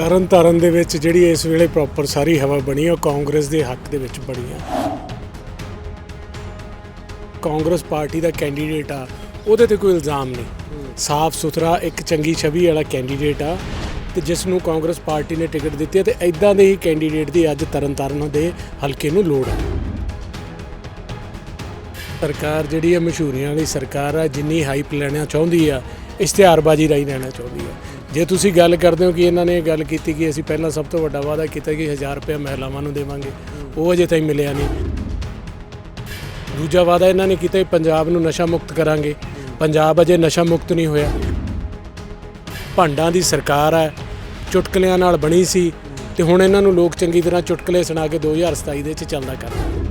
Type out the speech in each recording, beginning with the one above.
ਤਰਨ ਤਾਰਨ ਦੇ ਵਿੱਚ ਜਿਹੜੀ ਇਸ ਵੇਲੇ ਪ੍ਰੋਪਰ ਸਾਰੀ ਹਵਾ ਬਣੀ ਹੈ ਉਹ ਕਾਂਗਰਸ ਦੇ ਹੱਕ ਦੇ ਵਿੱਚ ਬਣੀ ਹੈ ਕਾਂਗਰਸ ਪਾਰਟੀ ਦਾ ਕੈਂਡੀਡੇਟ ਆ, ਉਹਦੇ ਤੇ ਕੋਈ ਇਲਜ਼ਾਮ ਨਹੀਂ। ਸਾਫ਼ ਸੁਥਰਾ, ਇੱਕ ਚੰਗੀ ਛਵੀ ਵਾਲਾ ਕੈਂਡੀਡੇਟ ਆ, ਤੇ ਜਿਸ ਨੂੰ ਕਾਂਗਰਸ ਪਾਰਟੀ ਨੇ ਟਿਕਟ ਦਿੱਤੀ ਹੈ ਤੇ ਐਦਾਂ ਦੇ ਹੀ ਕੈਂਡੀਡੇਟ ਦੀ ਅੱਜ ਤਰਨਤਾਰਨ ਦੇ ਹਲਕੇ ਨੂੰ ਲੋੜ ਹੈ ਸਰਕਾਰ ਜਿਹੜੀ ਹੈ ਮਸ਼ਹੂਰੀਆਂ ਵਾਲੀ ਸਰਕਾਰ ਆ, ਜਿੰਨੀ ਹਾਈਪ ਲੈਣਾ ਚਾਹੁੰਦੀ ਆ, ਇਸ਼ਤਿਹਾਰਬਾਜ਼ੀ ਰਾਹੀਂ ਲੈਣਾ ਚਾਹੁੰਦੀ ਆ। ਜੇ ਤੁਸੀਂ ਗੱਲ ਕਰਦੇ ਹੋ ਕਿ ਇਹਨਾਂ ਨੇ ਇਹ ਗੱਲ ਕੀਤੀ ਕਿ ਅਸੀਂ ਪਹਿਲਾਂ ਸਭ ਤੋਂ ਵੱਡਾ ਵਾਅਦਾ ਕੀਤਾ ਕਿ 1000 ਰੁਪਏ ਮਹਿਲਾਵਾਂ ਨੂੰ ਦੇਵਾਂਗੇ, ਉਹ ਅਜੇ ਤਾਈਂ ਮਿਲਿਆ ਨਹੀਂ। ਦੂਜਾ ਵਾਅਦਾ ਇਹਨਾਂ ਨੇ ਕੀਤਾ ਪੰਜਾਬ ਨੂੰ ਨਸ਼ਾ ਮੁਕਤ ਕਰਾਂਗੇ। ਪੰਜਾਬ ਅਜੇ ਨਸ਼ਾ ਮੁਕਤ ਨਹੀਂ ਹੋਇਆ। ਭਾਂਡਾਂ ਦੀ ਸਰਕਾਰ ਹੈ, ਚੁਟਕਲਿਆਂ ਨਾਲ ਬਣੀ ਸੀ, ਤੇ ਹੁਣ ਇਹਨਾਂ ਨੂੰ ਲੋਕ ਚੰਗੀ ਤਰ੍ਹਾਂ ਚੁਟਕਲੇ ਸੁਣਾ ਕੇ 2027 ਦੇ ਵਿੱਚ ਚੱਲਦਾ ਕਰਦੇ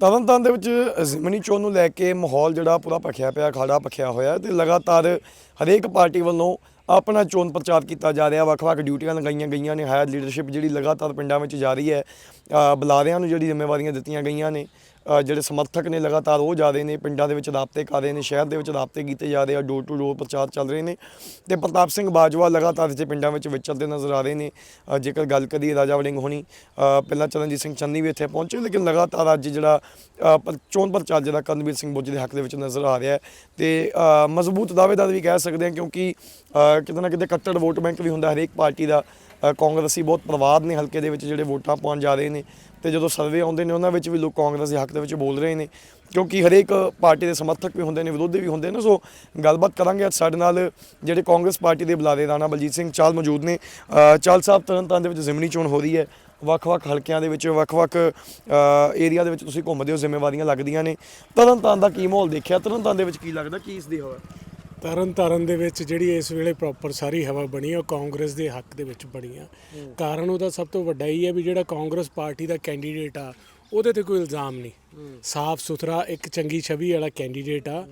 ਤਰਨਤਾਰਨ ਦੇ ਵਿੱਚ ਜ਼ਿਮਨੀ ਚੋਣ ਨੂੰ ਲੈ ਕੇ ਮਾਹੌਲ ਜਿਹੜਾ ਪੂਰਾ ਭਖਿਆ ਪਿਆ, ਖਾੜਾ ਭਖਿਆ ਹੋਇਆ ਤੇ ਲਗਾਤਾਰ ਹਰੇਕ ਪਾਰਟੀ ਵੱਲੋਂ ਆਪਣਾ ਚੋਣ ਪ੍ਰਚਾਰ ਕੀਤਾ ਜਾ ਰਿਹਾ। ਵੱਖ-ਵੱਖ ਡਿਊਟੀਆਂ ਲਗਾਈਆਂ ਗਈਆਂ ਨੇ, ਹਾਇਰ ਲੀਡਰਸ਼ਿਪ ਜਿਹੜੀ ਲਗਾਤਾਰ ਪਿੰਡਾਂ ਵਿੱਚ ਜਾ ਰਹੀ ਹੈ ਬੁਲਾਰਿਆਂ ਨੂੰ ਜਿਹੜੀ ਜ਼ਿੰਮੇਵਾਰੀਆਂ ਦਿੱਤੀਆਂ ਗਈਆਂ ਨੇ। ਜਿਹੜੇ ਸਮਰਥਕ ਨੇ ਲਗਾਤਾਰ ਉਹ ਜਾ ਰਹੇ ਨੇ, ਪਿੰਡਾਂ ਦੇ ਵਿੱਚ ਰਾਬਤੇ ਕਰ ਰਹੇ ਨੇ, ਸ਼ਹਿਰ ਦੇ ਵਿੱਚ ਰਾਬਤੇ ਕੀਤੇ ਜਾ ਰਹੇ ਆ, ਡੋਰ ਟੂ ਡੋਰ ਪ੍ਰਚਾਰ ਚੱਲ ਰਹੇ ਨੇ ਤੇ ਪ੍ਰਤਾਪ ਸਿੰਘ ਬਾਜਵਾ ਲਗਾਤਾਰ ਇੱਥੇ ਪਿੰਡਾਂ ਵਿੱਚ ਵਿਚਰਦੇ ਨਜ਼ਰ ਆ ਰਹੇ ਨੇ। ਜੇਕਰ ਗੱਲ ਕਰੀਏ ਰਾਜਾ ਵੜਿੰਗ ਹੋਣੀ ਪਹਿਲਾਂ ਚਰਨਜੀਤ ਸਿੰਘ ਚੰਨੀ ਵੀ ਇੱਥੇ ਪਹੁੰਚੇ ਲੇਕਿਨ ਲਗਾਤਾਰ ਅੱਜ ਜਿਹੜਾ ਚੋਣ ਪ੍ਰਚਾਰ ਜਿਹੜਾ ਕਰਨਵੀਰ ਸਿੰਘ ਬੁੱਝ ਦੇ ਹੱਕ ਦੇ ਵਿੱਚ ਨਜ਼ਰ ਆ ਰਿਹਾ ਹੈ ਤੇ ਮਜ਼ਬੂਤ ਦਾਅਵੇਦਾਰ ਵੀ ਕਹਿ ਸਕਦੇ ਹਾਂ ਕਿਉਂਕਿ ਕਿਤੇ ਨਾ ਕਿਤੇ ਕੱਟੜ ਵੋਟ ਬੈਂਕ ਵੀ ਹੁੰਦਾ ਹਰੇਕ ਪਾਰਟੀ ਦਾ ਕਾਂਗਰਸੀ ਬਹੁਤ ਪ੍ਰਵਾਦ ਨੇ ਹਲਕੇ ਦੇ ਵਿੱਚ ਜਿਹੜੇ ਵੋਟਾਂ ਪਾਉਣ ਜਾ ਰਹੇ ਨੇ। ਤੇ ਜਦੋਂ ਸਰਵੇ ਆਉਂਦੇ ਨੇ, ਉਹਨਾਂ ਵਿੱਚ ਵੀ ਲੋਕ ਕਾਂਗਰਸ ਦੇ ਹੱਕ ਦੇ ਵਿੱਚ ਬੋਲ ਰਹੇ ਨੇ। ਕਿਉਂਕਿ ਹਰੇਕ ਪਾਰਟੀ ਦੇ ਸਮਰਥਕ ਵੀ ਹੁੰਦੇ ਨੇ, ਵਿਰੋਧੀ ਵੀ ਹੁੰਦੇ ਨੇ। ਸੋ ਗੱਲਬਾਤ ਕਰਾਂਗੇ ਅੱਜ ਸਾਡੇ ਨਾਲ ਜਿਹੜੇ ਕਾਂਗਰਸ ਪਾਰਟੀ ਦੇ ਬੁਲਾਰੇ ਰਾਣਾ ਬਲਜੀਤ ਸਿੰਘ ਚਾਲ ਮੌਜੂਦ ਨੇ। ਚਾਲ ਸਾਹਿਬ, ਤਰਨਤਾਰਨ ਦੇ ਵਿੱਚ ਜ਼ਿਮਨੀ ਚੋਣ ਹੋ ਰਹੀ ਹੈ। ਵੱਖ-ਵੱਖ ਹਲਕਿਆਂ ਦੇ ਵਿੱਚ, ਵੱਖ-ਵੱਖ ਏਰੀਆ ਦੇ ਵਿੱਚ ਤੁਸੀਂ ਘੁੰਮਦੇ ਹੋ, ਜ਼ਿੰਮੇਵਾਰੀਆਂ ਲੱਗਦੀਆਂ ਨੇ। ਤਰਨਤਾਰਨ ਦਾ ਕੀ ਮਾਹੌਲ ਦੇਖਿਆ? ਤਰਨਤਾਰਨ ਦੇ ਵਿੱਚ ਕੀ ਲੱਗਦਾ? ਕੀ ਇਸ ਦੀ ਹਵਾ? ਤਰਨ ਤਾਰਨ ਦੇ ਵਿੱਚ ਜਿਹੜੀ ਇਸ ਵੇਲੇ ਪ੍ਰੋਪਰ ਸਾਰੀ ਹਵਾ ਬਣੀ ਹੈ ਉਹ ਕਾਂਗਰਸ ਦੇ ਹੱਕ ਦੇ ਵਿੱਚ ਬਣੀ ਆ। ਕਾਰਨ ਉਹਦਾ ਸਭ ਤੋਂ ਵੱਡਾ ਹੀ ਹੈ ਵੀ ਜਿਹੜਾ ਕਾਂਗਰਸ ਪਾਰਟੀ ਦਾ ਕੈਂਡੀਡੇਟ ਆ ਉਹਦੇ ਤੇ ਕੋਈ ਇਲਜ਼ਾਮ ਨਹੀਂ। ਸਾਫ਼ ਸੁਥਰਾ ਇੱਕ ਚੰਗੀ ਛਵੀ ਵਾਲਾ ਕੈਂਡੀਡੇਟ ਆ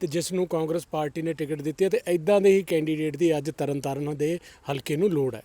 ਤੇ ਜਿਸ ਨੂੰ ਕਾਂਗਰਸ ਪਾਰਟੀ ਨੇ ਟਿਕਟ ਦਿੱਤੀ ਹੈ ਤੇ ਐਦਾਂ ਦੇ ਹੀ ਕੈਂਡੀਡੇਟ ਦੀ ਅੱਜ ਤਰਨ ਤਾਰਨ ਦੇ ਹਲਕੇ ਨੂੰ ਲੋੜ ਹੈ।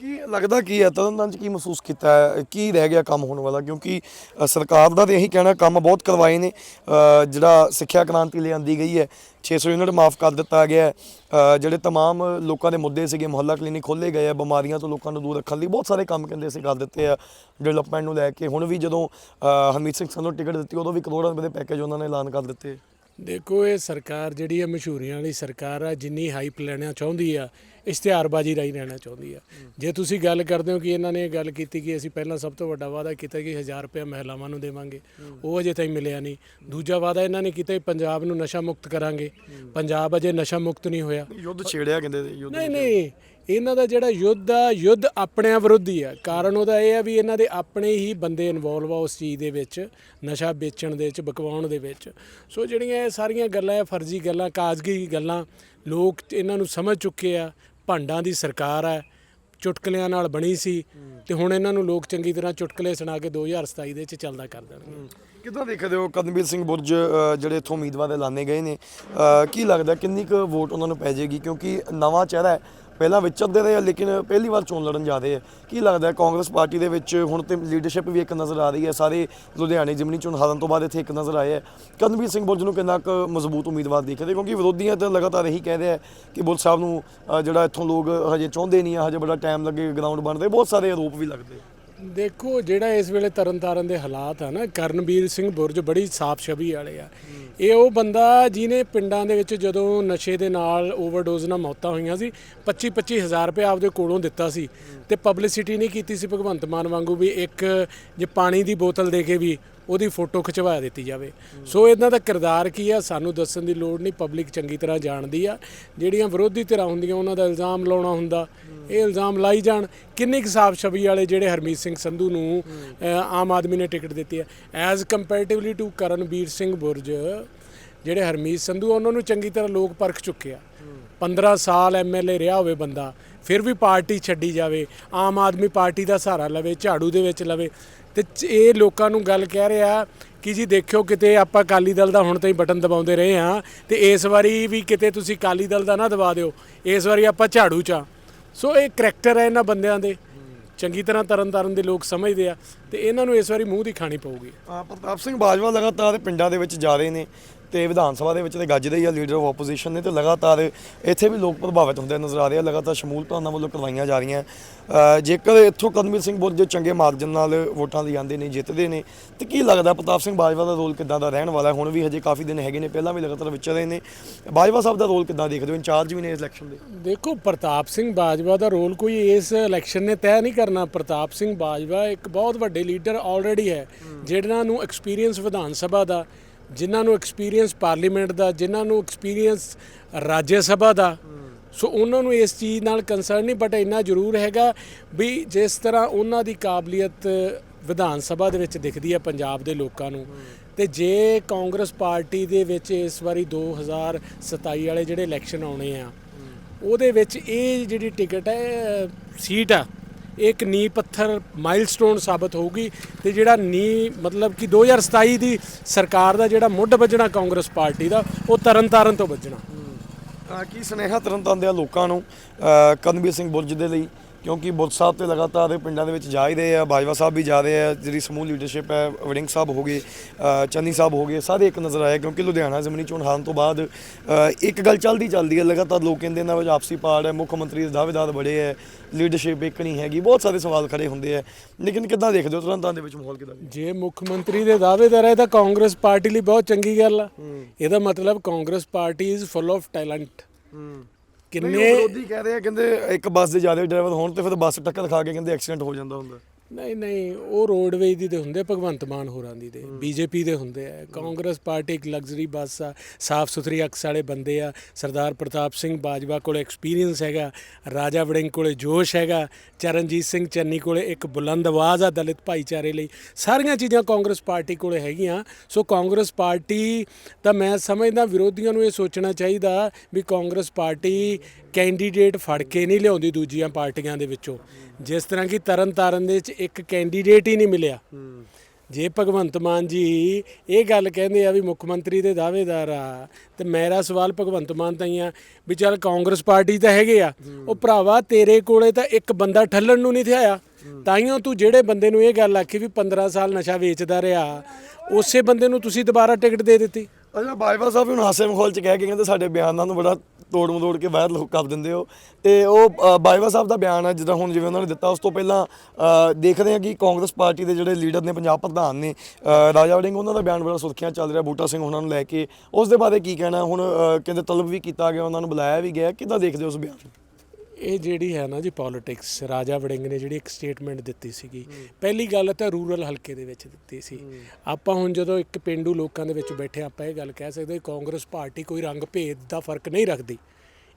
ਕੀ ਲੱਗਦਾ ਕੀ ਹੈ ਤਰਨਤਾਰਨ ਚ ਕੀ ਮਹਿਸੂਸ ਕੀਤਾ ਹੈ ਕੀ ਰਹਿ ਗਿਆ ਕੰਮ ਹੋਣ ਵਾਲਾ ਕਿਉਂਕਿ ਅ, ਸਰਕਾਰ ਦਾ ਤੇ ਇਹੀ ਕਹਿਣਾ ਕੰਮ ਬਹੁਤ ਕਰਵਾਏ ਨੇ ਅ, ਜਿਹੜਾ ਸਿੱਖਿਆ ਕ੍ਰਾਂਤੀ ਲਿਆਂਦੀ ਗਈ ਹੈ 600 ਯੂਨਿਟ ਮਾਫ ਕਰ ਦਿੱਤਾ ਗਿਆ ਹੈ ਅ, ਜਿਹੜੇ तमाम ਲੋਕਾਂ ਦੇ ਮੁੱਦੇ ਸੀਗੇ ਮੁਹੱਲਾ ਕਲੀਨਿਕ ਖੋਲੇ ਗਏ ਆ ਬਿਮਾਰੀਆਂ ਤੋਂ ਲੋਕਾਂ ਨੂੰ ਦੂਰ ਰੱਖਣ ਲਈ ਬਹੁਤ ਸਾਰੇ ਕੰਮ ਕਹਿੰਦੇ ਸੀ ਕਰ ਦਿੱਤੇ ਆ ਡਿਵੈਲਪਮੈਂਟ ਨੂੰ ਲੈ ਕੇ ਹੁਣ ਵੀ ਜਦੋਂ ਅ, ਹਰਮੀਤ ਸਿੰਘ ਸੰਧੂ ਟਿਕਟ ਦਿੱਤੀ ਉਦੋਂ ਵੀ ਕਰੋੜਾਂ ਰੁਪਏ ਦੇ ਪੈਕੇਜ ਉਹਨਾਂ ਨੇ ਐਲਾਨ ਕਰ ਦਿੱਤੇ ਦੇਖੋ ਇਹ ਸਰਕਾਰ ਜਿਹੜੀ ਹੈ ਮਸ਼ਹੂਰੀਆਂ ਵਾਲੀ ਸਰਕਾਰ ਆ ਜਿੰਨੀ ਹਾਈਪ ਲੈਣਾ ਚਾਹੁੰਦੀ ਆ ਇਸ਼ਤਿਹਾਰਬਾਜ਼ੀ ਰਾਹੀਂ ਲੈਣਾ ਚਾਹੁੰਦੀ ਆ। ਜੇ ਤੁਸੀਂ ਗੱਲ ਕਰਦੇ ਹੋ ਕਿ ਇਹਨਾਂ ਨੇ ਇਹ ਗੱਲ ਕੀਤੀ ਕਿ ਅਸੀਂ ਪਹਿਲਾਂ ਸਭ ਤੋਂ ਵੱਡਾ ਵਾਅਦਾ ਕੀਤਾ ਕਿ 1000 ਰੁਪਏ ਮਹਿਲਾਵਾਂ ਨੂੰ ਦੇਵਾਂਗੇ ਉਹ ਅਜੇ ਤਾਈਂ ਮਿਲਿਆ ਨਹੀਂ। ਦੂਜਾ ਵਾਅਦਾ ਇਹਨਾਂ ਨੇ ਕੀਤਾ ਕਿ ਪੰਜਾਬ ਨੂੰ ਨਸ਼ਾ ਮੁਕਤ ਕਰਾਂਗੇ। ਪੰਜਾਬ ਅਜੇ ਨਸ਼ਾ ਮੁਕਤ ਨਹੀਂ ਹੋਇਆ। ਯੁੱਧ ਛੇੜਿਆ ਕਹਿੰਦੇ ਯੁੱਧ ਨਹੀਂ ਨਹੀਂ। ਇਹਨਾਂ ਦਾ ਜਿਹੜਾ ਯੁੱਧ ਆ ਯੁੱਧ ਆਪਣਿਆਂ ਵਿਰੁੱਧ ਹੀ ਆ। ਕਾਰਨ ਉਹਦਾ ਇਹ ਆ ਵੀ ਇਹਨਾਂ ਦੇ ਆਪਣੇ ਹੀ ਬੰਦੇ ਇਨਵੋਲਵ ਆ ਉਸ ਚੀਜ਼ ਦੇ ਵਿੱਚ ਨਸ਼ਾ ਵੇਚਣ ਦੇ ਵਿੱਚ ਬਕਵਾਉਣ ਦੇ ਵਿੱਚ। ਸੋ ਜਿਹੜੀਆਂ ਇਹ ਸਾਰੀਆਂ ਗੱਲਾਂ ਇਹ ਫਰਜ਼ੀ ਗੱਲਾਂ ਕਾਜ਼ਗੀ ਗੱਲਾਂ ਲੋਕ ਇਹਨਾਂ ਨੂੰ ਸਮਝ ਚੁੱਕੇ ਆ। ਭਾਂਡਾਂ ਦੀ ਸਰਕਾਰ ਹੈ, ਚੁਟਕਲਿਆਂ ਨਾਲ ਬਣੀ ਸੀ ਤੇ ਹੁਣ ਇਹਨਾਂ ਨੂੰ ਲੋਕ ਚੰਗੀ ਤਰ੍ਹਾਂ ਚੁਟਕਲੇ ਸੁਣਾ ਕੇ 2027 ਦੇ ਵਿੱਚ ਚੱਲਦਾ ਕਰ ਦੇਣਗੇ। ਕਿੱਦਾਂ ਦੇਖਦੇ ਹੋ ਕਰਨਵੀਰ ਸਿੰਘ ਬੁਰਜ ਜਿਹੜੇ ਇਥੋਂ ਉਮੀਦਵਾਰ ਐਲਾਨੇ ਗਏ ਨੇ? ਕੀ ਲੱਗਦਾ ਕਿੰਨੀ ਕੁ ਵੋਟ ਉਹਨਾਂ ਨੂੰ ਪੈ ਜਾਏਗੀ? ਕਿਉਂਕਿ ਨਵਾਂ ਚਿਹਰਾ ਹੈ ਪਹਿਲਾਂ ਵਿਚਰਦੇ ਰਹੇ ਆ, ਲੇਕਿਨ ਪਹਿਲੀ ਵਾਰ ਚੋਣ ਲੜਨ ਜਾ ਰਹੇ ਹੈ ਕੀ ਲੱਗਦਾ ਹੈ ਕਾਂਗਰਸ ਪਾਰਟੀ ਦੇ ਵਿੱਚ ਹੁਣ ਤੇ ਲੀਡਰਸ਼ਿਪ ਵੀ ਇੱਕ ਨਜ਼ਰ ਆ ਰਹੀ ਹੈ। ਸਾਰੇ ਲੁਧਿਆਣੇ ਜਿਮਨੀ ਚੋਣ ਹਾਰਨ ਤੋਂ ਬਾਅਦ ਇੱਥੇ ਇੱਕ ਨਜ਼ਰ ਆਏ ਹੈ ਕਰਨਵੀਰ ਸਿੰਘ ਬੁਰਜ ਨੂੰ ਕਿੰਨਾ ਕੁ ਮਜ਼ਬੂਤ ਉਮੀਦਵਾਰ ਦੇਖਦੇ ਕਿਉਂਕਿ ਵਿਰੋਧੀਆਂ ਤਾਂ ਲਗਾਤਾਰ ਇਹੀ ਕਹਿ ਰਿਹਾ ਕਿ ਬੁਰਜ ਸਾਹਿਬ ਨੂੰ ਜਿਹੜਾ ਇੱਥੋਂ ਲੋਕ ਹਜੇ ਚਾਹੁੰਦੇ ਨਹੀਂ ਆ ਹਜੇ ਬੜਾ ਟਾਈਮ ਲੱਗੇ ਗਰਾਊਂਡ ਬਣਦੇ। ਬਹੁਤ ਸਾਰੇ ਆਰੋਪ ਵੀ ਲੱਗਦੇ ਦੇਖੋ ਜਿਹੜਾ ਇਸ ਵੇਲੇ ਤਰਨਤਾਰਨ ਦੇ ਹਾਲਾਤ ਆ ਨਾ ਕਰਨਵੀਰ ਸਿੰਘ ਬੁਰਜ ਬੜੀ ਸਾਫ਼ ਛਵੀ ਵਾਲੇ ਆ। ਇਹ ਉਹ ਬੰਦਾ ਜਿਹਨੇ ਪਿੰਡਾਂ ਦੇ ਵਿੱਚ ਜਦੋਂ ਨਸ਼ੇ ਦੇ ਨਾਲ ਓਵਰਡੋਜ਼ ਨਾਲ ਮੌਤਾਂ ਹੋਈਆਂ ਸੀ 25 25000 ਰੁਪਏ ਆਪਦੇ ਕੋਲੋਂ ਦਿੱਤਾ ਸੀ ਤੇ ਪਬਲਿਸਿਟੀ ਨਹੀਂ ਕੀਤੀ ਸੀ ਭਗਵੰਤ ਮਾਨ ਵਾਂਗੂ ਵੀ ਇੱਕ ਜੇ ਪਾਣੀ ਦੀ ਬੋਤਲ ਦੇ ਕੇ ਵੀ ਉਹਦੀ ਫੋਟੋ ਖਿਚਵਾ ਦਿੱਤੀ ਜਾਵੇ। ਸੋ ਇਹਨਾਂ ਦਾ ਕਿਰਦਾਰ ਕੀ ਆ? ਸਾਨੂੰ ਦੱਸਣ ਦੀ ਲੋੜ ਨਹੀਂ। ਪਬਲਿਕ ਚੰਗੀ ਤਰ੍ਹਾਂ ਜਾਣਦੀ ਆ। ਜਿਹੜੀਆਂ ਵਿਰੋਧੀ ਧਿਰਾਂ ਹੁੰਦੀਆਂ, ਉਹਨਾਂ ਦਾ ਇਲਜ਼ਾਮ ਲਾਉਣਾ ਹੁੰਦਾ। ਇਹ ਇਲਜ਼ਾਮ ਲਾਈ ਜਾਣ। ਕਿੰਨੀ ਕੁ ਸਾਫ਼ ਛਵੀ ਵਾਲੇ ਜਿਹੜੇ ਹਰਮੀਤ ਸਿੰਘ ਸੰਧੂ ਨੂੰ ਆਮ ਆਦਮੀ ਨੇ ਟਿਕਟ ਦਿੱਤੀ ਹੈ as comparatively to Karanveer Singh Burj, ਜਿਹੜੇ ਹਰਮੀਤ ਸੰਧੂ ਉਹਨਾਂ ਨੂੰ ਚੰਗੀ ਤਰ੍ਹਾਂ ਲੋਕ ਪਰਖ ਚੁੱਕੇ ਆ। 15 ਸਾਲ ਐਮਐਲਏ ਰਿਹਾ ਹੋਵੇ ਬੰਦਾ, ਫਿਰ ਵੀ ਪਾਰਟੀ ਛੱਡੀ ਜਾਵੇ, ਆਮ ਆਦਮੀ ਪਾਰਟੀ ਦਾ ਸਹਾਰਾ ਲਵੇ, ਝਾੜੂ ਦੇ ਵਿੱਚ ਲਵੇ। ਤੇ ਇਹ ਲੋਕਾਂ ਨੂੰ ਗੱਲ ਕਹਿ ਰਿਹਾ ਕਿ ਜੀ ਦੇਖਿਓ ਕਿਤੇ ਆਪਾਂ ਅਕਾਲੀ ਦਲ ਦਾ ਹੁਣ ਤਾਈਂ ਬਟਨ ਦਬਾਉਂਦੇ ਰਹੇ ਆ ਤੇ ਇਸ ਵਾਰੀ ਵੀ ਕਿਤੇ ਤੁਸੀਂ ਅਕਾਲੀ ਦਲ ਦਾ ਨਾ ਦਬਾ ਦਿਓ ਇਸ ਵਾਰੀ ਆਪਾਂ ਝਾੜੂ ਚ ਆ ਸੋ ਇਹ ਕਰੈਕਟਰ ਹੈ ਇਹਨਾਂ ਬੰਦਿਆਂ ਦੇ। ਚੰਗੀ ਤਰ੍ਹਾਂ ਤਰਨ ਤਾਰਨ ਦੇ ਲੋਕ ਸਮਝਦੇ ਆ ਤੇ ਇਹਨਾਂ ਨੂੰ ਇਸ ਵਾਰੀ ਮੂੰਹ ਦੀ ਖਾਣੀ ਪਊਗੀ। ਅ, ਪ੍ਰਤਾਪ ਸਿੰਘ ਬਾਜਵਾ ਲਗਾਤਾਰ ਪਿੰਡਾਂ ਦੇ ਵਿੱਚ ਜਾ ਰਹੇ ਨੇ। ਤੇ ਵਿਧਾਨ ਸਭਾ ਦੇ ਵਿੱਚ ਤੇ ਗੱਜਦੇ ਹੀ ਆ ਲੀਡਰ ਆਫ ਆਪੋਜੀਸ਼ਨ ਨੇ ਤੇ ਲਗਾਤਾਰ ਇੱਥੇ ਵੀ ਲੋਕ ਪ੍ਰਭਾਵਿਤ ਹੁੰਦੇ ਨਜ਼ਰ ਆ ਰਹੇ ਆ ਲਗਾਤਾਰ ਸ਼ਮੂਲਤਾਂ ਉਹਨਾਂ ਵੱਲੋਂ ਕਰਵਾਈਆਂ ਜਾ ਰਹੀਆਂ। ਜੇਕਰ ਇੱਥੋਂ ਕਰਨਵੀਰ ਸਿੰਘ ਬੁਰਜ ਚੰਗੇ ਮਾਰਜਨ ਨਾਲ ਵੋਟਾਂ ਲਈ ਜਾਂਦੇ ਨੇ ਜਿੱਤਦੇ ਨੇ ਤੇ ਕੀ ਲੱਗਦਾ ਪ੍ਰਤਾਪ ਸਿੰਘ ਬਾਜਵਾ ਦਾ ਰੋਲ ਕਿੱਦਾਂ ਦਾ ਰਹਿਣ ਵਾਲਾ ਹੈ? ਹੁਣ ਵੀ ਹਜੇ ਕਾਫੀ ਦਿਨ ਹੈਗੇ ਨੇ ਪਹਿਲਾਂ ਵੀ ਲਗਾਤਾਰ ਵਿਚਰ ਰਹੇ ਨੇ। ਬਾਜਵਾ ਸਾਹਿਬ ਦਾ ਰੋਲ ਕਿੱਦਾਂ ਦੇਖਦੇ ਹੋ? ਇੰਚਾਰਜ ਵੀ ਨੇ ਇਸ ਇਲੈਕਸ਼ਨ ਦੇ। ਦੇਖੋ ਪ੍ਰਤਾਪ ਸਿੰਘ ਬਾਜਵਾ ਦਾ ਰੋਲ ਕੋਈ ਇਸ ਇਲੈਕਸ਼ਨ ਨੇ ਤੈਅ ਨਹੀਂ ਕਰਨਾ। ਪ੍ਰਤਾਪ ਸਿੰਘ ਬਾਜਵਾ ਇੱਕ ਬਹੁਤ ਵੱਡੇ ਲੀਡਰ ਆਲਰੇਡੀ ਹੈ ਜਿਹਨਾਂ ਨੂੰ ਐਕਸਪੀਰੀਅੰਸ ਵਿਧਾਨ ਸਭਾ ਦਾ ਜਿਨ੍ਹਾਂ ਨੂੰ ਐਕਸਪੀਰੀਅੰਸ ਪਾਰਲੀਮੈਂਟ ਦਾ, ਜਿਨ੍ਹਾਂ ਨੂੰ ਐਕਸਪੀਰੀਅੰਸ ਰਾਜ ਸਭਾ ਦਾ, ਸੋ ਉਹਨਾਂ ਨੂੰ ਇਸ ਚੀਜ਼ ਨਾਲ ਕੰਸਰਨ ਨਹੀਂ ਬਟ ਇੰਨਾ ਜ਼ਰੂਰ ਹੈਗਾ ਵੀ ਜਿਸ ਤਰ੍ਹਾਂ ਉਹਨਾਂ ਦੀ ਕਾਬਲੀਅਤ ਵਿਧਾਨ ਸਭਾ ਦੇ ਵਿੱਚ ਦਿਖਦੀ ਹੈ ਪੰਜਾਬ ਦੇ ਲੋਕਾਂ ਨੂੰ, ਤੇ ਜੇ ਕਾਂਗਰਸ ਪਾਰਟੀ ਦੇ ਵਿੱਚ ਇਸ ਵਾਰੀ 2027 ਵਾਲੇ ਜਿਹੜੇ ਇਲੈਕਸ਼ਨ ਆਉਣੇ ਆ, ਉਹਦੇ ਵਿੱਚ ਇਹ ਜਿਹੜੀ ਟਿਕਟ ਹੈ ਸੀਟ ਆ ਇੱਕ ਨੀ ਪੱਥਰ ਮਾਈਲਸਟੋਨ ਸਾਬਤ ਹੋਊਗੀ ਤੇ ਜਿਹੜਾ ਨੀ ਮਤਲਬ ਕਿ 2027 ਦੀ ਸਰਕਾਰ ਦਾ ਜਿਹੜਾ ਮੁੱਢ ਵੱਜਣਾ ਕਾਂਗਰਸ ਪਾਰਟੀ ਦਾ ਉਹ ਤਰਨਤਾਰਨ ਤੋਂ ਵੱਜਣਾ। ਕੀ ਸੁਨੇਹਾ ਤਰਨਤਾਰਨ ਦੇ ਲੋਕਾਂ ਨੂੰ ਅ, ਕਰਨਵੀਰ ਸਿੰਘ ਬੁਰਜ ਦੇ ਲਈ? ਕਿਉਂਕਿ ਬੁਰਜ ਸਾਹਿਬ ਤੇ ਲਗਾਤਾਰ ਪਿੰਡਾਂ ਦੇ ਵਿੱਚ ਜਾ ਹੀ ਰਹੇ ਆ ਬਾਜਵਾ ਸਾਹਿਬ ਵੀ ਜਾ ਰਹੇ ਆ ਜਿਹੜੀ ਸਮੂਹ ਲੀਡਰਸ਼ਿਪ ਹੈ ਵੜਿੰਗ ਸਾਹਿਬ ਹੋ ਗਏ ਚੰਨੀ ਸਾਹਿਬ ਹੋ ਗਏ ਸਾਰੇ ਇੱਕ ਨਜ਼ਰ ਆਏ ਕਿਉਂਕਿ ਲੁਧਿਆਣਾ ਜ਼ਮੀਨੀ ਚੋਣ ਹਾਰਨ ਤੋਂ ਬਾਅਦ ਇੱਕ ਗੱਲ ਚੱਲਦੀ ਚੱਲਦੀ ਹੈ ਲਗਾਤਾਰ ਲੋਕ ਕਹਿੰਦੇ ਇਹਨਾਂ ਵਿੱਚ ਆਪਸੀ ਪਾੜ ਹੈ ਮੁੱਖ ਮੰਤਰੀ ਦੇ ਦਾਅਵੇਦਾਰ ਬੜੇ ਹੈ ਲੀਡਰਸ਼ਿਪ ਇੱਕ ਨਹੀਂ ਹੈਗੀ ਬਹੁਤ ਸਾਰੇ ਸਵਾਲ ਖੜੇ ਹੁੰਦੇ ਆ ਲੇਕਿਨ ਕਿੱਦਾਂ ਦੇਖਦੇ ਹੋ ਤਰਨਤਾਰਨ ਦੇ ਵਿੱਚ ਮਾਹੌਲ ਕਿੱਦਾਂ ਜੇ ਮੁੱਖ ਮੰਤਰੀ ਦੇ ਦਾਅਵੇਦਾਰ ਹੈ ਤਾਂ ਕਾਂਗਰਸ ਪਾਰਟੀ ਲਈ ਬਹੁਤ ਚੰਗੀ ਗੱਲ ਆ। ਇਹਦਾ ਮਤਲਬ Congress party is full of talent ਕਿੰਨੇ ਵਿਰੋਧੀ ਕਹਿ ਰਹੇ ਆ ਕਹਿੰਦੇ ਇੱਕ ਬੱਸ ਦੇ ਜ਼ਿਆਦਾ ਡਰਾਈਵਰ ਹੋਣ ਤੇ ਫਿਰ ਬੱਸ ਟੱਕਰ ਖਾ ਕੇ ਕਹਿੰਦੇ ਐਕਸੀਡੈਂਟ ਹੋ ਜਾਂਦਾ ਹੁੰਦਾ। ਨਹੀਂ ਨਹੀਂ ਉਹ ਰੋਡਵੇਜ ਦੀ ਤੇ ਹੁੰਦੇ ਭਗਵੰਤ ਮਾਨ ਹੋਰਾਂ ਦੀ ਤੇ ਬੀਜੇਪੀ ਦੇ ਹੁੰਦੇ ਆ। ਕਾਂਗਰਸ ਪਾਰਟੀ ਇੱਕ ਲਗਜ਼ਰੀ ਬੱਸ ਆ ਸਾਫ਼ ਸੁਥਰੀ ਅਕਸ ਵਾਲੇ ਬੰਦੇ ਆ ਸਰਦਾਰ ਪ੍ਰਤਾਪ ਸਿੰਘ ਬਾਜਵਾ ਕੋਲੇ ਐਕਸਪੀਰੀਅੰਸ ਹੈਗਾ ਰਾਜਾ ਵੜਿੰਗ ਕੋਲੇ ਜੋਸ਼ ਹੈਗਾ ਚਰਨਜੀਤ ਸਿੰਘ ਚੰਨੀ ਕੋਲੇ ਇੱਕ ਬੁਲੰਦ ਆਵਾਜ਼ ਆ ਦਲਿਤ ਭਾਈਚਾਰੇ ਲਈ। ਸਾਰੀਆਂ ਚੀਜ਼ਾਂ ਕਾਂਗਰਸ ਪਾਰਟੀ ਕੋਲੇ ਹੈਗੀਆਂ ਸੋ ਕਾਂਗਰਸ ਪਾਰਟੀ ਤਾਂ ਮੈਂ ਸਮਝਦਾ ਵਿਰੋਧੀਆਂ ਨੂੰ ਇਹ ਸੋਚਣਾ ਚਾਹੀਦਾ ਵੀ ਕਾਂਗਰਸ ਪਾਰਟੀ ਕੈਂਡੀਡੇਟ ਫੜ ਕੇ ਨਹੀਂ ਲਿਆਉਂਦੀ ਦੂਜੀਆਂ ਪਾਰਟੀਆਂ ਦੇ ਵਿੱਚੋਂ। ਜਿਸ ਤਰ੍ਹਾਂ ਕਿ ਤਰਨ ਤਾਰਨ ਦੇ ਵਿੱਚ ਇੱਕ ਕੈਂਡੀਡੇਟ ਹੀ ਨਹੀਂ ਮਿਲਿਆ। ਜੇ ਭਗਵੰਤ ਮਾਨ ਜੀ ਇਹ ਗੱਲ ਕਹਿੰਦੇ ਆ ਵੀ ਮੁੱਖ ਮੰਤਰੀ ਦੇ ਦਾਅਵੇਦਾਰ ਆ ਤੇ ਮੇਰਾ ਸਵਾਲ ਭਗਵੰਤ ਮਾਨ ਤਾਂ ਹੀ ਆ ਵੀ ਚੱਲ ਕਾਂਗਰਸ ਪਾਰਟੀ ਤਾਂ ਹੈਗੇ ਆ ਉਹ ਭਰਾਵਾ ਤੇਰੇ ਕੋਲੇ ਤਾਂ ਇੱਕ ਬੰਦਾ ਠੱਲਣ ਨੂੰ ਨਹੀਂ ਥਿਆਇਆ। ਤਾਈਓ ਤੂੰ ਜਿਹੜੇ ਬੰਦੇ ਨੂੰ ਇਹ ਗੱਲ ਆਖੀ ਵੀ 15 ਸਾਲ ਨਸ਼ਾ ਵੇਚਦਾ ਰਿਹਾ ਉਸੇ ਬੰਦੇ ਨੂੰ ਤੁਸੀਂ ਦੁਬਾਰਾ ਟਿਕਟ ਦੇ ਦਿੱਤੀ। ਅੱਛਾ ਬਾਜਵਾ ਸਾਹਿਬ ਵੀ ਹੁਣ ਹਾਸੇ ਮਖੌਲ ਚ ਕਹਿ ਕੇ ਕਹਿੰਦੇ ਸਾਡੇ ਬਿਆਨਾਂ ਨੂੰ ਬੜਾ ਤੋੜ ਮਰੋੜ ਕੇ ਵਾਇਰਲ ਕਰ ਦਿੰਦੇ ਹੋ ਤੇ ਉਹ ਬਾਜਵਾ ਸਾਹਿਬ ਦਾ ਬਿਆਨ ਹੈ, ਜਿੱਦਾਂ ਹੁਣ ਜਿਵੇਂ ਉਹਨਾਂ ਨੇ ਦਿੱਤਾ, ਉਸ ਤੋਂ ਪਹਿਲਾਂ ਦੇਖਦੇ ਹਾਂ ਕਿ ਕਾਂਗਰਸ ਪਾਰਟੀ ਦੇ ਜਿਹੜੇ ਲੀਡਰ ਨੇ, ਪੰਜਾਬ ਪ੍ਰਧਾਨ ਨੇ ਰਾਜਾ ਵੜਿੰਗ, ਉਹਨਾਂ ਦਾ ਬਿਆਨ ਬੜਾ ਸੁਰਖੀਆਂ ਚੱਲ ਰਿਹਾ, ਬੂਟਾ ਸਿੰਘ ਉਹਨਾਂ ਨੂੰ ਲੈ ਕੇ। ਉਸ ਦੇ ਬਾਰੇ ਕੀ ਕਹਿਣਾ? ਹੁਣ ਕਹਿੰਦੇ ਤਲਬ ਵੀ ਕੀਤਾ ਗਿਆ, ਉਹਨਾਂ ਨੂੰ ਬੁਲਾਇਆ ਵੀ ਗਿਆ, ਕਿੱਦਾਂ ਦੇਖਦੇ ਹੋ ਉਸ ਬਿਆਨ ਨੂੰ? ਇਹ ਜਿਹੜੀ ਹੈ ਨਾ ਜੀ ਪੋਲਿਟਿਕਸ ਰਾਜਾ ਵੜਿੰਗ ਨੇ ਜਿਹੜੀ ਇੱਕ ਸਟੇਟਮੈਂਟ ਦਿੱਤੀ ਸੀਗੀ। ਪਹਿਲੀ ਗੱਲ ਤਾਂ ਰੂਰਲ ਹਲਕੇ ਦੇ ਵਿੱਚ ਦਿੱਤੀ ਸੀ। ਆਪਾਂ ਹੁਣ ਜਦੋਂ ਇੱਕ ਪਿੰਡੂ ਲੋਕਾਂ ਦੇ ਵਿੱਚ ਬੈਠੇ ਆਪਾਂ ਇਹ ਗੱਲ ਕਹਿ ਸਕਦੇ ਕਾਂਗਰਸ ਪਾਰਟੀ ਕੋਈ ਰੰਗ ਭੇਦ ਦਾ ਫ਼ਰਕ ਨਹੀਂ ਰੱਖਦੀ।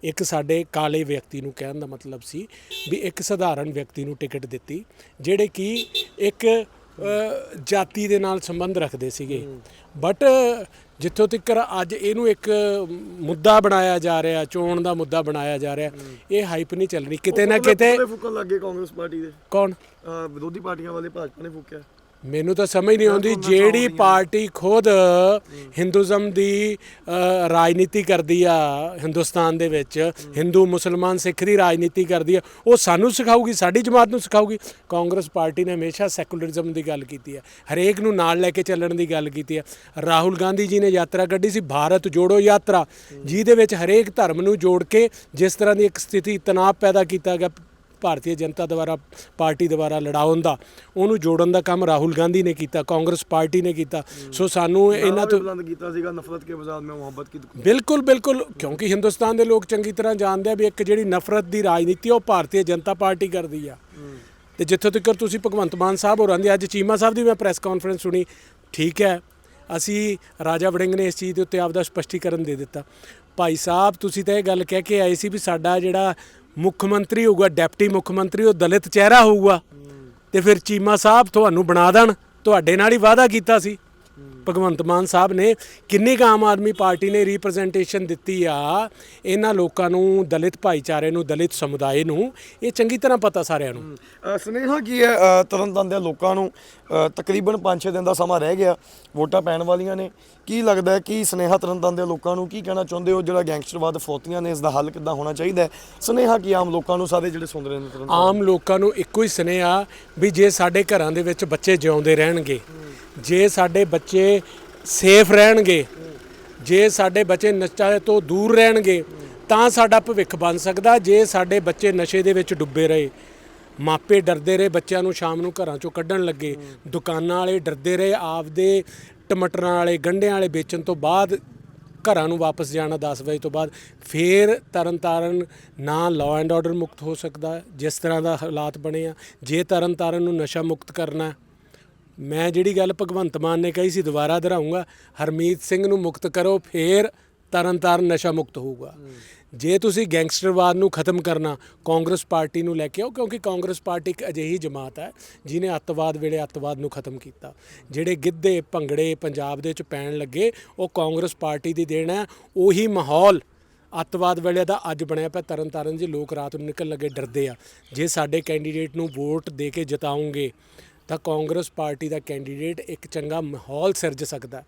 ਇੱਕ ਸਾਡੇ ਕਾਲੇ ਵਿਅਕਤੀ ਨੂੰ ਕਹਿਣ ਦਾ ਮਤਲਬ ਸੀ ਵੀ ਇੱਕ ਸਧਾਰਨ ਵਿਅਕਤੀ ਨੂੰ ਟਿਕਟ ਦਿੱਤੀ ਜਿਹੜੇ ਕਿ ਇੱਕ ਜਾਤੀ ਦੇ ਨਾਲ ਸੰਬੰਧ ਰੱਖਦੇ ਸੀਗੇ। ਬਟ ਜਿੱਥੋਂ ਤੱਕ ਅੱਜ ਇਹਨੂੰ ਇੱਕ ਮੁੱਦਾ ਬਣਾਇਆ ਜਾ ਰਿਹਾ ਚੋਣ ਦਾ ਮੁੱਦਾ ਬਣਾਇਆ ਜਾ ਰਿਹਾ ਇਹ ਹਾਈਪ ਨਹੀਂ ਚੱਲਣੀ ਕਿਤੇ ਨਾ ਕਿਤੇ ਫੁੱਕਣ ਲੱਗੇ ਕਾਂਗਰਸ ਪਾਰਟੀ ਦੇ। ਕੌਣ? ਵਿਰੋਧੀ ਪਾਰਟੀਆਂ ਵਾਲੇ ਭਾਜਪਾ ਨੇ ਫੂਕਿਆ। ਮੈਨੂੰ ਤਾਂ ਸਮਝ ਨਹੀਂ ਆਉਂਦੀ ਜਿਹੜੀ ਪਾਰਟੀ ਖੁਦ ਹਿੰਦੂਜ਼ਮ ਦੀ ਰਾਜਨੀਤੀ ਕਰਦੀ ਆ ਹਿੰਦੁਸਤਾਨ ਦੇ ਵਿੱਚ ਹਿੰਦੂ ਮੁਸਲਮਾਨ ਸਿੱਖ ਦੀ ਰਾਜਨੀਤੀ ਕਰਦੀ ਆ ਉਹ ਸਾਨੂੰ ਸਿਖਾਊਗੀ ਸਾਡੀ ਜਮਾਤ ਨੂੰ ਸਿਖਾਊਗੀ। ਕਾਂਗਰਸ ਪਾਰਟੀ ਨੇ ਹਮੇਸ਼ਾ ਸੈਕੂਲਰਿਜ਼ਮ ਦੀ ਗੱਲ ਕੀਤੀ ਹੈ ਹਰੇਕ ਨੂੰ ਨਾਲ ਲੈ ਕੇ ਚੱਲਣ ਦੀ ਗੱਲ ਕੀਤੀ ਹੈ ਰਾਹੁਲ ਗਾਂਧੀ ਜੀ ਨੇ ਯਾਤਰਾ ਕੱਢੀ ਸੀ ਭਾਰਤ ਜੋੜੋ ਯਾਤਰਾ ਜਿਹਦੇ ਵਿੱਚ ਹਰੇਕ ਧਰਮ ਨੂੰ ਜੋੜ ਕੇ ਜਿਸ ਤਰ੍ਹਾਂ ਦੀ ਇੱਕ ਸਥਿਤੀ ਤਣਾਅ ਪੈਦਾ ਕੀਤਾ ਗਿਆ ਭਾਰਤੀ ਜਨਤਾ ਦੁਆਰਾ ਪਾਰਟੀ ਦੁਆਰਾ ਲੜਾਉਣ ਦਾ ਉਹਨੂੰ ਜੋੜਨ ਦਾ ਕੰਮ ਰਾਹੁਲ ਗਾਂਧੀ ਨੇ ਕੀਤਾ ਕਾਂਗਰਸ ਪਾਰਟੀ ਨੇ ਕੀਤਾ। ਸੋ ਸਾਨੂੰ ਇਹਨਾਂ ਤੋਂ ਬੁਲੰਦ ਕੀਤਾ ਸੀਗਾ ਨਫ਼ਰਤ ਕੇ ਬਜ਼ਾਰ ਮੈਂ ਮੁਹੱਬਤ ਕੀ ਬਿਲਕੁਲ ਬਿਲਕੁਲ ਕਿਉਂਕਿ ਹਿੰਦੁਸਤਾਨ ਦੇ ਲੋਕ ਚੰਗੀ ਤਰ੍ਹਾਂ ਜਾਣਦੇ ਆ ਵੀ ਇੱਕ ਜਿਹੜੀ ਨਫ਼ਰਤ ਦੀ ਰਾਜਨੀਤੀ ਉਹ ਭਾਰਤੀ ਜਨਤਾ ਪਾਰਟੀ ਕਰਦੀ ਆ। ਤੇ ਜਿੱਥੋਂ ਤੱਕ ਤੁਸੀਂ ਭਗਵੰਤ ਮਾਨ ਸਾਹਿਬ ਹੋਰਾਂ ਦੀ ਅੱਜ ਚੀਮਾ ਸਾਹਿਬ ਦੀ ਮੈਂ ਪ੍ਰੈਸ ਕਾਨਫਰੰਸ ਸੁਣੀ ਠੀਕ ਹੈ ਅਸੀਂ ਰਾਜਾ ਵੜਿੰਗ ਨੇ ਇਸ ਚੀਜ਼ ਦੇ ਉੱਤੇ ਆਪਦਾ ਸਪਸ਼ਟੀਕਰਨ ਦੇ ਦਿੱਤਾ। ਭਾਈ ਸਾਹਿਬ ਤੁਸੀਂ ਤਾਂ ਇਹ ਗੱਲ ਕਹਿ ਕੇ ਆਏ ਸੀ ਵੀ ਸਾਡਾ ਜਿਹੜਾ ਮੁੱਖ ਮੰਤਰੀ ਹੋਊਗਾ, ਡਿਪਟੀ ਮੁੱਖ ਮੰਤਰੀ, ਉਹ ਦਲਿਤ ਚਿਹਰਾ ਹੋਊਗਾ ਤੇ ਫਿਰ ਚੀਮਾ ਸਾਹਿਬ ਤੁਹਾਨੂੰ ਬਣਾ ਦੇਣ। ਤੁਹਾਡੇ ਨਾਲ ਹੀ ਵਾਅਦਾ ਕੀਤਾ ਸੀ। ਭਗਵੰਤ ਮਾਨ ਸਾਹਿਬ ਨੇ ਕਿੰਨੀ ਕੁ ਆਮ ਆਦਮੀ ਪਾਰਟੀ ਨੇ ਰਿਪਰੈਜ਼ੈਂਟੇਸ਼ਨ ਦਿੱਤੀ ਆ ਇਹਨਾਂ ਲੋਕਾਂ ਨੂੰ ਦਲਿਤ ਭਾਈਚਾਰੇ ਨੂੰ ਦਲਿਤ ਸਮੁਦਾਇ ਨੂੰ ਇਹ ਚੰਗੀ ਤਰ੍ਹਾਂ ਪਤਾ ਸਾਰਿਆਂ ਨੂੰ। ਸੁਨੇਹਾ ਕੀ ਹੈ ਅ, ਤਰਨਤਾਰਨ ਦੇ ਲੋਕਾਂ ਨੂੰ? ਤਕਰੀਬਨ 5-6 ਦਿਨ ਦਾ ਸਮਾਂ ਰਹਿ ਗਿਆ ਵੋਟਾਂ ਪੈਣ ਵਾਲੀਆਂ ਨੇ। ਕੀ ਲੱਗਦਾ ਕਿ ਸੁਨੇਹਾ ਤਰਨਤਾਰਨ ਦੇ ਲੋਕਾਂ ਨੂੰ ਕੀ ਕਹਿਣਾ ਚਾਹੁੰਦੇ ਹੋ? ਜਿਹੜਾ ਗੈਂਗਸਟਰਵਾਦ ਫੌਤੀਆਂ ਨੇ ਇਸ ਦਾ ਹੱਲ ਕਿੱਦਾਂ ਹੋਣਾ ਚਾਹੀਦਾ ਸੁਨੇਹਾ ਕੀ ਆਮ ਲੋਕਾਂ ਨੂੰ ਸਾਰੇ ਜਿਹੜੇ ਸੁਣ ਰਹੇ ਨੇ ਆਮ ਲੋਕਾਂ ਨੂੰ ਇੱਕੋ ਹੀ ਸੁਨੇਹਾ ਵੀ ਜੇ ਸਾਡੇ ਘਰਾਂ ਦੇ ਵਿੱਚ ਬੱਚੇ ਜਿਉਂਦੇ ਰਹਿਣਗੇ ਜੇ ਸਾਡੇ ਬੱਚੇ ਸੇਫ ਰਹਿਣਗੇ, ਜੇ ਸਾਡੇ ਬੱਚੇ ਨਸ਼ਾ ਤੋਂ ਦੂਰ ਰਹਿਣਗੇ, ਤਾਂ ਸਾਡਾ ਭਵਿੱਖ ਬਣ ਸਕਦਾ। ਜੇ ਸਾਡੇ ਬੱਚੇ ਨਸ਼ੇ ਦੇ ਵਿੱਚ ਡੁੱਬੇ ਰਹੇ, ਮਾਪੇ ਡਰਦੇ ਰਹੇ, ਬੱਚਿਆਂ ਨੂੰ ਸ਼ਾਮ ਨੂੰ ਘਰਾਂ ਚੋਂ ਕੱਢਣ ਲੱਗੇ, ਦੁਕਾਨਾਂ ਵਾਲੇ ਡਰਦੇ ਰਹੇ, ਆਪਦੇ ਟਮਟਰਾਂ ਵਾਲੇ, ਗੰਢਿਆਂ ਵਾਲੇ ਵੇਚਣ ਤੋਂ ਬਾਅਦ ਘਰਾਂ ਨੂੰ ਵਾਪਸ ਜਾਣਾ 10 ਵਜੇ ਤੋਂ ਬਾਅਦ ਫੇਰ ਤਰਨਤਾਰਨ ਨਾ ਲਾਅ ਐਂਡ ਆਰਡਰ ਮੁਕਤ ਹੋ ਸਕਦਾ। ਜਿਸ ਤਰ੍ਹਾਂ ਦਾ ਹਾਲਾਤ ਬਣੇ ਆ, ਜੇ ਤਰਨਤਾਰਨ ਨੂੰ ਨਸ਼ਾ ਮੁਕਤ ਕਰਨਾ ਮੈਂ ਜਿਹੜੀ ਗੱਲ ਭਗਵੰਤ ਮਾਨ ਨੇ ਕਹੀ ਸੀ, ਦੁਬਾਰਾ ਦੁਹਰਾਉਂਗਾ, ਹਰਮੀਤ ਸਿੰਘ ਨੂੰ ਮੁਕਤ ਕਰੋ, ਫੇਰ ਤਰਨਤਾਰਨ ਨਸ਼ਾ ਮੁਕਤ ਹੋਊਗਾ। ਜੇ ਤੁਸੀਂ ਗੈਂਗਸਟਰਵਾਦ ਨੂੰ ਖਤਮ ਕਰਨਾ, ਕਾਂਗਰਸ ਪਾਰਟੀ ਨੂੰ ਲੈ ਕੇ ਆਓ, ਕਿਉਂਕਿ ਕਾਂਗਰਸ ਪਾਰਟੀ ਇੱਕ ਅਜਿਹੀ ਜਮਾਤ ਹੈ ਜਿਨੇ ਅੱਤਵਾਦ ਵੇਲੇ ਅੱਤਵਾਦ ਨੂੰ ਖਤਮ ਕੀਤਾ। ਜਿਹੜੇ ਗਿੱਧੇ ਭੰਗੜੇ ਪੰਜਾਬ ਦੇ ਵਿੱਚ ਪੈਣ ਲੱਗੇ, ਉਹ ਕਾਂਗਰਸ ਪਾਰਟੀ ਦੀ ਦੇਣ ਹੈ, ਉਹੀ ਮਾਹੌਲ ਅੱਤਵਾਦ ਵੇਲੇ ਦਾ ਅੱਜ ਬਣਿਆ ਪਿਆ। ਤਰਨਤਾਰਨ ਜੀ ਲੋਕ ਰਾਤ ਨੂੰ ਨਿਕਲ ਲੱਗੇ, ਡਰਦੇ ਆ। ਜੇ ਸਾਡੇ ਕੈਂਡੀਡੇਟ ਨੂੰ ਵੋਟ ਦੇ ਕੇ ਜਿਤਾਉਂਗੇ ਤਾਂ ਕਾਂਗਰਸ ਪਾਰਟੀ ਦਾ ਕੈਂਡੀਡੇਟ ਇੱਕ ਚੰਗਾ ਮਾਹੌਲ ਸਿਰਜ ਸਕਦਾ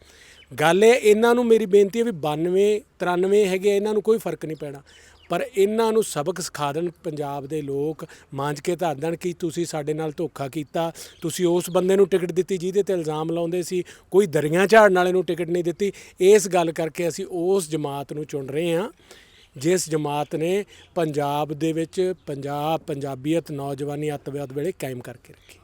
ਗੱਲ ਇਹ, ਇਹਨਾਂ ਨੂੰ ਮੇਰੀ ਬੇਨਤੀ ਹੈ ਵੀ 92 93 ਹੈਗੇ ਇਹਨਾਂ ਨੂੰ ਕੋਈ ਫ਼ਰਕ ਨਹੀਂ ਪੈਣਾ। ਪਰ ਇਹਨਾਂ ਨੂੰ ਸਬਕ ਸਿਖਾ ਦੇਣ ਪੰਜਾਬ ਦੇ ਲੋਕ ਮਾਂਜ ਕੇ ਧਰ ਦੇਣ ਕਿ ਤੁਸੀਂ ਸਾਡੇ ਨਾਲ ਧੋਖਾ ਕੀਤਾ, ਤੁਸੀਂ ਉਸ ਬੰਦੇ ਨੂੰ ਟਿਕਟ ਦਿੱਤੀ ਜਿਹਦੇ ਤੇ ਇਲਜ਼ਾਮ ਲਾਉਂਦੇ ਸੀ, ਕੋਈ ਦਰੀਆਂ ਝਾੜਨ ਵਾਲੇ ਨੂੰ ਟਿਕਟ ਨਹੀਂ ਦਿੱਤੀ। ਇਸ ਗੱਲ ਕਰਕੇ ਅਸੀਂ ਉਸ ਜਮਾਤ ਨੂੰ ਚੁਣ ਰਹੇ ਹਾਂ, ਜਿਸ ਜਮਾਤ ਨੇ ਪੰਜਾਬ ਦੇ ਵਿੱਚ ਪੰਜਾਬ, ਪੰਜਾਬੀਅਤ, ਨੌਜਵਾਨੀ, ਅੱਤਵਾਦ ਵੇਲੇ ਕਾਇਮ ਕਰਕੇ ਰੱਖੀ।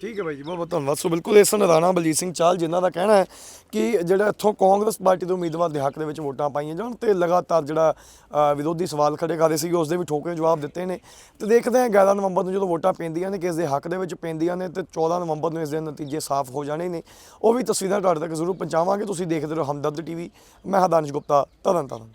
ਠੀਕ ਹੈ ਬਾਈ ਜੀ, ਬਹੁਤ ਬਹੁਤ ਧੰਨਵਾਦ। ਸੋ ਬਿਲਕੁਲ ਇਸ ਸਨ ਰਾਣਾ ਬਲਜੀਤ ਸਿੰਘ ਚਾਲ, ਜਿਨ੍ਹਾਂ ਦਾ ਕਹਿਣਾ ਹੈ ਕਿ ਜਿਹੜਾ ਇੱਥੋਂ ਕਾਂਗਰਸ ਪਾਰਟੀ ਦੇ ਉਮੀਦਵਾਰ ਦੇ ਹੱਕ ਦੇ ਵਿੱਚ ਵੋਟਾਂ ਪਾਈਆਂ ਜਾਣ ਤੇ ਲਗਾਤਾਰ ਜਿਹੜਾ ਵਿਰੋਧੀ ਸਵਾਲ ਖੜੇ ਕਰਦੇ ਰਹੇ ਸੀ ਉਸ ਦੇ ਵੀ ਠੋਕੇ ਜਵਾਬ ਦਿੱਤੇ ਨੇ। ਤੇ ਦੇਖਦੇ ਹਾਂ 11 ਨਵੰਬਰ ਨੂੰ ਜਦੋਂ ਵੋਟਾਂ ਪੈਂਦੀਆਂ ਨੇ ਕਿਸ ਦੇ ਹੱਕ ਦੇ ਵਿੱਚ ਪੈਂਦੀਆਂ ਨੇ ਤੇ 14 ਨਵੰਬਰ ਨੂੰ ਇਸ ਦੇ ਨਤੀਜੇ ਸਾਫ਼ ਹੋ ਜਾਣੇ ਨੇ। ਉਹ ਵੀ ਤਸਵੀਰਾਂ ਤੁਹਾਡੇ ਤੱਕ ਜ਼ਰੂਰ ਪਹੁੰਚਾਵਾਂਗੇ। ਤੁਸੀਂ ਦੇਖਦੇ ਰਹੋ ਹਮਦਰਦ ਟੀਵੀ, ਮੈਂ ਹਦਾਨਸ਼ ਗੁਪਤਾ, ਤਰਨ ਤਾਰਨ।